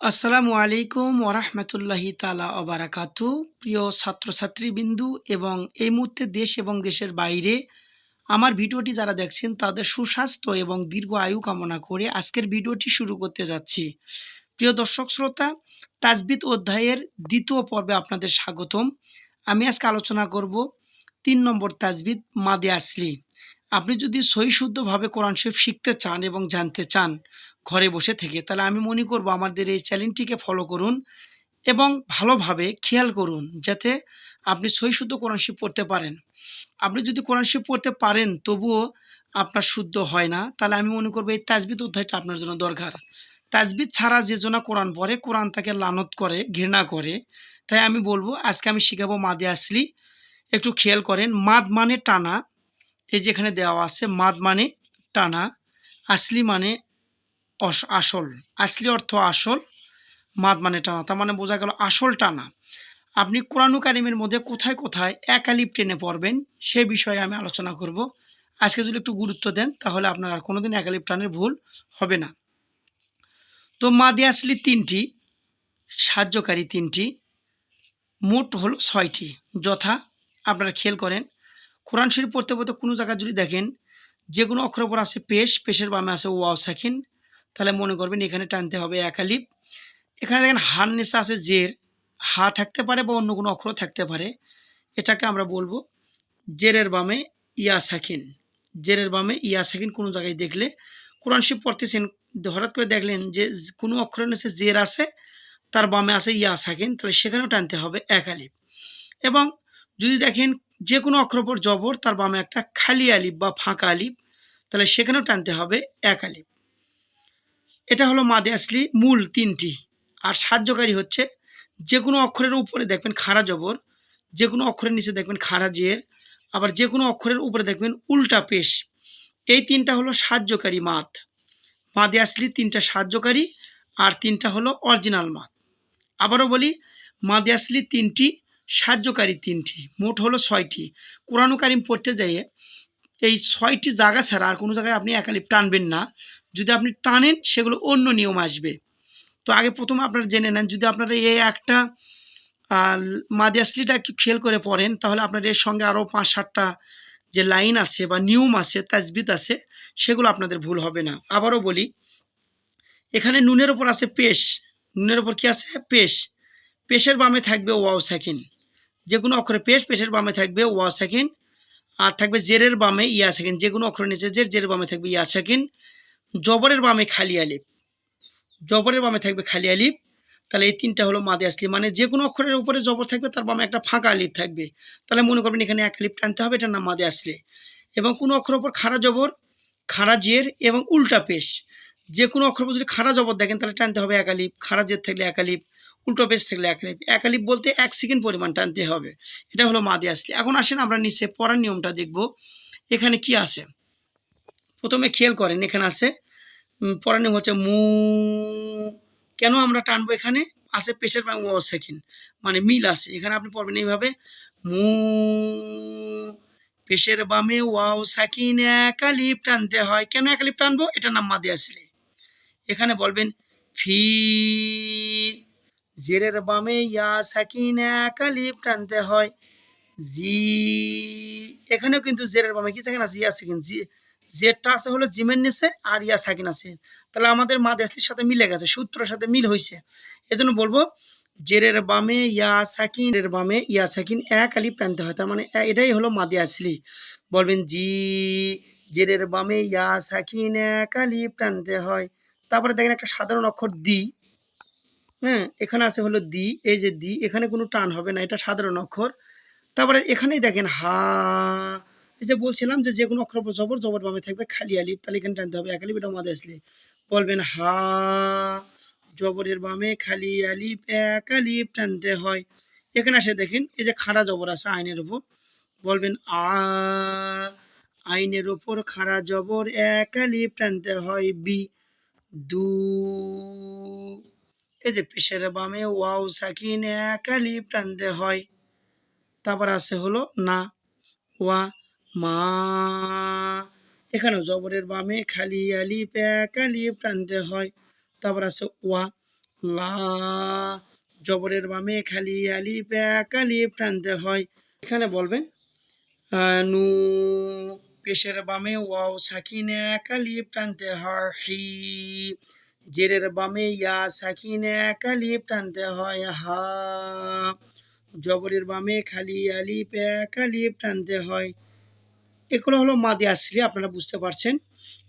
আসসালামু আলাইকুম ওরহমতুল্লাহি তালা অবারাকাতু প্রিয় ছাত্রছাত্রী বিন্দু এবং এই মুহূর্তে দেশ এবং দেশের বাইরে আমার ভিডিওটি যারা দেখছেন তাদের সুস্বাস্থ্য এবং দীর্ঘ আয়ু কামনা করে আজকের ভিডিওটি শুরু করতে যাচ্ছি। প্রিয় দর্শক শ্রোতা, তাজবিদ অধ্যায়ের দ্বিতীয় পর্বে আপনাদের স্বাগতম। আমি আজকে আলোচনা করব তিন নম্বর তাজবিদ মাদে আসলি। আপনি যদি সই শুদ্ধভাবে কোরআন শরীফ শিখতে চান এবং জানতে চান ঘরে বসে থেকে, তাহলে আমি মনে করব আমাদের এই চ্যানেলটিকে ফলো করুন এবং ভালোভাবে খেয়াল করুন যাতে আপনি সই শুদ্ধ কোরআন শরীফ পড়তে পারেন। আপনি যদি কোরআন শরীফ পড়তে পারেন, তবুও আপনার শুদ্ধ হয় না, তাহলে আমি মনে করব এই তাজবিদ অধ্যায়টা আপনার জন্য দরকার। তাজবিদ ছাড়া যে জনা কোরআন পড়ে, কোরআন তাকে লানত করে, ঘৃণা করে। তাই আমি বলব, আজকে আমি শিখাবো মাদে আসলি। একটু খেয়াল করেন, মাদ মানে টানা। এই যেখানে দেওয়া আছে, মাদ মানে টানা। আসলি মানে আসল, আসলি অর্থ আসল, মাদ মানে টানা, তার মানে বোঝা গেল আসল টানা। আপনি কোরআনু কারিমের মধ্যে কোথায় কোথায় এক আলিপ টেনে পড়বেন, সে বিষয়ে আমি আলোচনা করব। আজকে যদি একটু গুরুত্ব দেন, তাহলে আপনার আর কোনোদিন এক আলিপ টানের ভুল হবে না। তো মাদে আসলি তিনটি, সাহায্যকারী তিনটি, মোট হলো ছয়টি। যথা আপনারা খেয়াল করেন, কোরআন শরীফ পড়তে পড়তে কোনো জায়গায় যদি দেখেন, যে কোনো অক্ষর উপর আছে পেশ, পেশের বামে আছে ওয়াও, সাকিন তাহলে মনে করবেন এখানে টানতে হবে একালিপ এখানে দেখেন হার নেশা আছে জের। হা থাকতে পারে বা অন্য কোনো অক্ষর থাকতে পারে। এটাকে আমরা বলব জেরের বামে ইয়া সাকিন জেরের বামে ইয়া সাকিন কোনো জায়গায় দেখলে কোরআন শরীফ পড়তেছেন হঠাৎ করে দেখলেন যে কোনো অক্ষরের নিচে জের আছে, তার বামে আছে ইয়া সাকিন তাহলে সেখানেও টানতে হবে একালিপ এবং যদি দেখেন যে কোনো অক্ষর উপর জবর, তার বামে একটা খালি আলিপ বা ফাঁকা আলিপ তাহলে সেখানেও টানতে হবে এক আলিপ এটা হলো মাদে আসলি মূল তিনটি। আর সাহায্যকারী হচ্ছে যে কোনো অক্ষরের উপরে দেখবেন খাড়া জবর যে কোনো অক্ষরের নিচে দেখবেন খাড়া জের, আবার যে কোনো অক্ষরের উপরে দেখবেন উল্টা পেশ। এই তিনটা হলো সাহায্যকারী মাত। মাদে আসলি তিনটা সাহায্যকারী আর তিনটা হলো অরিজিনাল মাত। আবারও বলি, মাদে আসলি তিনটি, সাহায্যকারী তিনটি, মোট হলো ছয়টি। কোরআন কারিম পড়তে যাইয়ে এই ছয়টি জায়গা ছাড়া আর কোনো জায়গায় আপনি একালিপ টানবেন না। যদি আপনি টানেন, সেগুলো অন্য নিয়ম আসবে। তো আগে প্রথমে আপনারা জেনে নেন, যদি আপনারা এই একটা মাদিয়াসলিটা একটু খেয়াল করে পড়েন, তাহলে আপনার এর সঙ্গে আরও পাঁচ সাতটা যে লাইন আছে বা নিয়ম আছে, তাজবিদ আছে, সেগুলো আপনাদের ভুল হবে না। আবারও বলি, এখানে নুনের ওপর আছে পেশ। নুনের ওপর কি আছে? পেশ। পেশের বামে থাকবে ওয়াও সেকেন্ড। যে কোনো অক্ষরে পেশ, পেশের বামে থাকবে ওয়া সেকেন্ড। আর থাকবে জেরের বামে ইয়া সাকিন যে কোনো অক্ষরের নিচে জের জেরের বামে থাকবে ইয়া সাকিন জবরের বামে খালি আলিপ জবরের বামে থাকবে খালি আলিফ। তাহলে এই তিনটা হলো মাদে আসলি মানে যে কোনো অক্ষরের উপরে জবর থাকবে, তার বামে একটা ফাঁকা আলিপ থাকবে। তাহলে মনে করবেন এখানে এক আলিপ টানতে হবে এটার নাম মাদে আসলে। এবং কোনো অক্ষরের উপর খাড়া জবর, খাড়া জের এবং উল্টা পেশ। যে কোনো অক্ষর যদি খাড়া জবর দেখেন, তাহলে টানতে হবে এক আলিপ খাড়া জের থাকলে এক আলিপ উল্টো পেজ থাকলে এক আলিপ এক আলিপ বলতে এক সেকেন্ড পরিমাণ টানতে হবে। এটা হলো মাদে আসলি। এখন আসেন আমরা নিচে পড়ার নিয়মটা দেখব। এখানে কি আছে? প্রথমে খেয়াল করেন, এখানে আছে পড়ার নিয়ম হচ্ছে মু, কেন আমরা টানবো এখানে? আছে পেশের সেকেন্ড মানে মিল আছে। এখানে আপনি পড়বেন এইভাবে, মু, পেশের বামে ওয়াও সাকিন এক আলিপ টানতে হয়। কেন এক আলিপ টানবো? এটার নাম মাদে আসলে। এখানে বলবেন, ফি জেরের বামে ইয়া সাকিন এক আলিপ টানতে হয়। জি, এখানেও কিন্তু জেরের বামে কি সাকিন আছে? ইয়া সাকিন। জি, জেরটা আছে হলো জিমের নিচে আর ইয়া সাকিন আছে। তাহলে আমাদের মা দেশলির সাথে মিলে গেছে, সূত্রের সাথে মিল হয়েছে এজন্য বলব, জেরের বামে ইয়া সাকিন এর বামে ইয়া সাকিন এক আলিপ টানতে হয়। তার মানে এটাই হলো মাদে আসলি বলবেন, জি, জেরের বামে ইয়া সাকিন এক আলিপ টানতে হয়। তারপরে দেখেন একটা সাধারণ অক্ষর দি। হ্যাঁ এখানে আছে হলো দি, এই যে দি, এখানে কোনো টান হবে না, এটা সাধারণ অক্ষর। তারপরে এখানেই দেখেন হা, এই যে বলছিলাম যে যে কোনো অক্ষর জবর জবর বামে থাকবে, খালি আলিপ তাহলে এখানে টানতে হবে, এক আলিপ এটা আসলে বলবেন হা, জবরের বামে খালি আলিপ এক আলিপ টানতে হয়। এখানে আসে দেখেন, এই যে খাড়া জবর আছে আইনের উপর, বলবেন আ, আইনের উপর খাড়া জবর, এক আলিপ টানতে হয় বি। দু, এই যে পেশের বামে ওয়াও সাকিন এক আলিপ টানতে হয়। তারপর আছে হলো না, ওয়া, মা। এখানেও জবরের বামে খালি আলিপ এক আলিপ টানতে হয়। তারপর আছে ওয়া, লা। জবরের বামে খালি আলিফ এক আলিফ টানতে হয়। এখানে বলবেন নু। পেশের বামে ওয়াও সাকিনে এক আলিফ টানতে হয় হি। জেরের বামে ইয়া সাকিনে এক আলিফ টানতে হয় হা। জবরের বামে খালি আলিফ এক আলিফ টানতে হয়। এগুলো হলো মাদি আসলি আপনারা বুঝতে পারছেন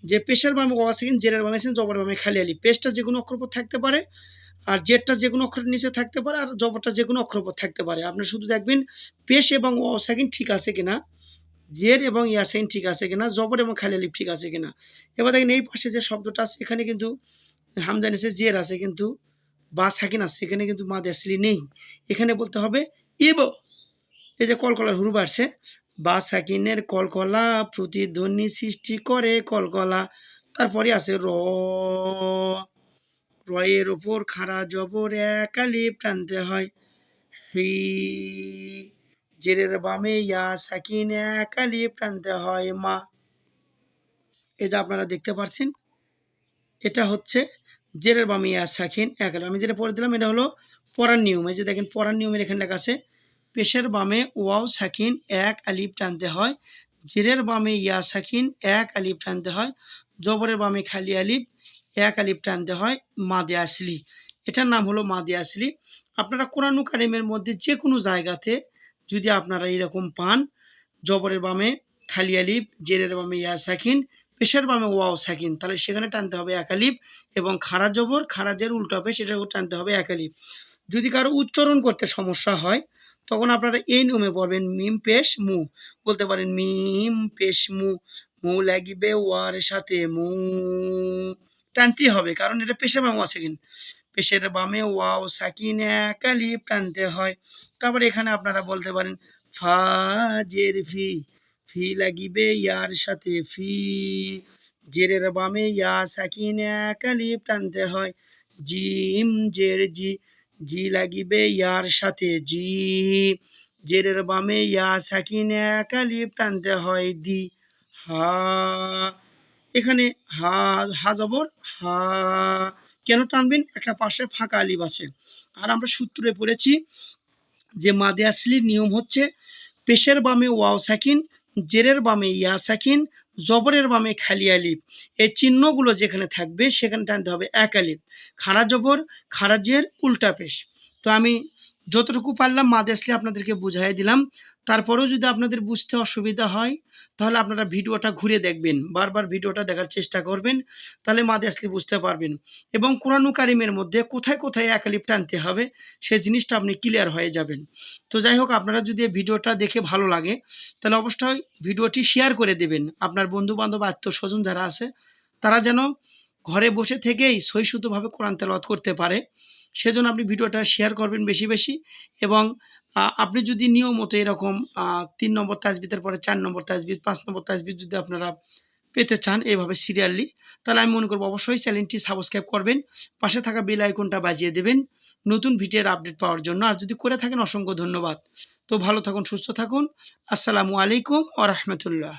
যে পেশের বামে ওয়া সাকিন, জেরের বামে আছেন জবরের বামে খালি আলিফ পেশটা যে কোনো অক্ষর উপর থাকতে পারে আর জেডটা যে কোনো অক্ষরের নিচে থাকতে পারে আর জবরটা যে কোনো অক্ষর উপর থাকতে পারে। আপনি শুধু দেখবেন পেশ এবং ওয়া সাকিন ঠিক আছে কিনা। জের এবং ইয়াসাইন ঠিক আছে কিনা, জবর এবং খালি আলিফ ঠিক আছে কিনা। এবার দেখেন এই পাশে যে শব্দটা আছে, এখানে কিন্তু হামজা নিচে জের আছে, কিন্তু বা সাকিন আছে, এখানে কিন্তু মা আসলি নেই। এখানে বলতে হবে ইব। এই যে কলকলার হুরু বাড়ছে বা সাকিনের কলকলা প্রতিধ্বনি সৃষ্টি করে কলকলা। তারপরে আছে র। রয়ের ওপর খাড়া জবর এক আলিফ টানতে হয়। হি। জেরের বামে ইয়া সাকিন এক টানতে হয় মা। এটা আপনারা দেখতে পাচ্ছেন এটা হচ্ছে জেরের বামে ইয়া সাকিন এক আমি যেটা পড়ে দিলাম, এটা হলো পড়ার নিয়ম। এই যে দেখেন, পড়ার নিয়মের এখানে লেখা আছে, পেশের বামে ওয়াও সাকিন এক আলিফ টানতে হয়, জেরের বামে ইয়া সাকিন এক আলিফ টানতে হয়, জবরের বামে খালি আলিফ এক আলিফ টানতে হয়, মাদে আসলি। এটার নাম হলো মাদে আসলি। আপনারা কোরআন কারিমের মধ্যে যে কোনো জায়গাতে যদি আপনারা এরকম পান, জবরের বামে খালি আলিফ, জেরের বামে ইয়া সাকিন, পেশের বামে ওয়াও সাকিন, তাহলে সেখানে টানতে হবে এক আলিফ এবং খারা জবর খারাজের উল্টা পেশ এটাও টানতে হবে এক আলিফ। যদি কারও উচ্চারণ করতে সমস্যা হয়, তখন আপনারা এই নিয়মে পড়বেন, মিম পেশ মু। বলতে পারেন, মিম পেশ মু মু লাগিবে ওয়ার সাথে মু। টানতে হবে, কারণ এটা বামে ওয়া সাকিন। পেশের বামে ওয়াও, সাকিন এক আলিফ টানতে হয়। তারপরে এখানে আপনারা বলতে পারেন ফা জের ফি ফি লাগিবে ইয়ার সাথে ফি। জেরের বামে ইয়া, সাকিন এক আলিফ টানতে হয়। জিম, জের, জি জি লাগিবে ইয়ার সাথে জি। জেরের বামে ইয়া, সাকিন এক আলিফ টানতে হয় দি। হা, এখানে হা হা জবর, হা। কেন টানবেন? একটা পাশে ফাঁকা আলিফ আছে। আর আমরা সূত্রে পড়েছি যে মাদে আসলির নিয়ম হচ্ছে, পেশের বামে ওয়াও সাকিন, জেরের বামে ইয়া সাকিন, জবরের বামে খালি আলিফ। এই চিহ্নগুলো যেখানে থাকবে, সেখানে টানতে হবে এক আলিফ। খারা জবর, খাড়া জের, উল্টা পেশ। তো আমি যতটুকু পারলাম মাদে আসলে আপনাদেরকে বুঝাই দিলাম। তারপরেও যদি আপনাদের বুঝতে অসুবিধা হয়, তাহলে আপনারা ভিডিওটা ঘুরে দেখবেন, বারবার ভিডিওটা দেখার চেষ্টা করবেন, তাহলে মাদে আসলে বুঝতে পারবেন। এবং কোরআন কারিমের মধ্যে কোথায় কোথায় একালিপ টানতে হবে, সে জিনিসটা আপনি ক্লিয়ার হয়ে যাবেন। তো যাই হোক, আপনারা যদি ভিডিওটা দেখে ভালো লাগে, তাহলে অবশ্যই ভিডিওটি শেয়ার করে দেবেন। আপনার বন্ধু বান্ধব আত্মীয় স্বজন যারা আছে, তারা যেন ঘরে বসে থেকেই সহিষ্ণুতভাবে কোরআন তেলাওয়াত করতে পারে। সেজন্য আপনি ভিডিওটা শেয়ার করবেন বেশি বেশি এবং আপনি যদি নিয়মিত এরকম তিন নম্বর তাজবিদের পরে চার নম্বর তাজবিদ পাঁচ নম্বর তাজবিদ যদি আপনারা পেতে চান এইভাবে সিরিয়ালি, তাহলে আমি মনে করব অবশ্যই চ্যানেলটি সাবস্ক্রাইব করবেন, পাশে থাকা বেল আইকনটা বাজিয়ে দেবেন, নতুন ভিডিওর আপডেট পাওয়ার জন্য। আর যদি করে থাকেন, অসংখ্য ধন্যবাদ। তো ভালো থাকুন, সুস্থ থাকুন। আসসালামু আলাইকুম ও রহমতুল্লাহ।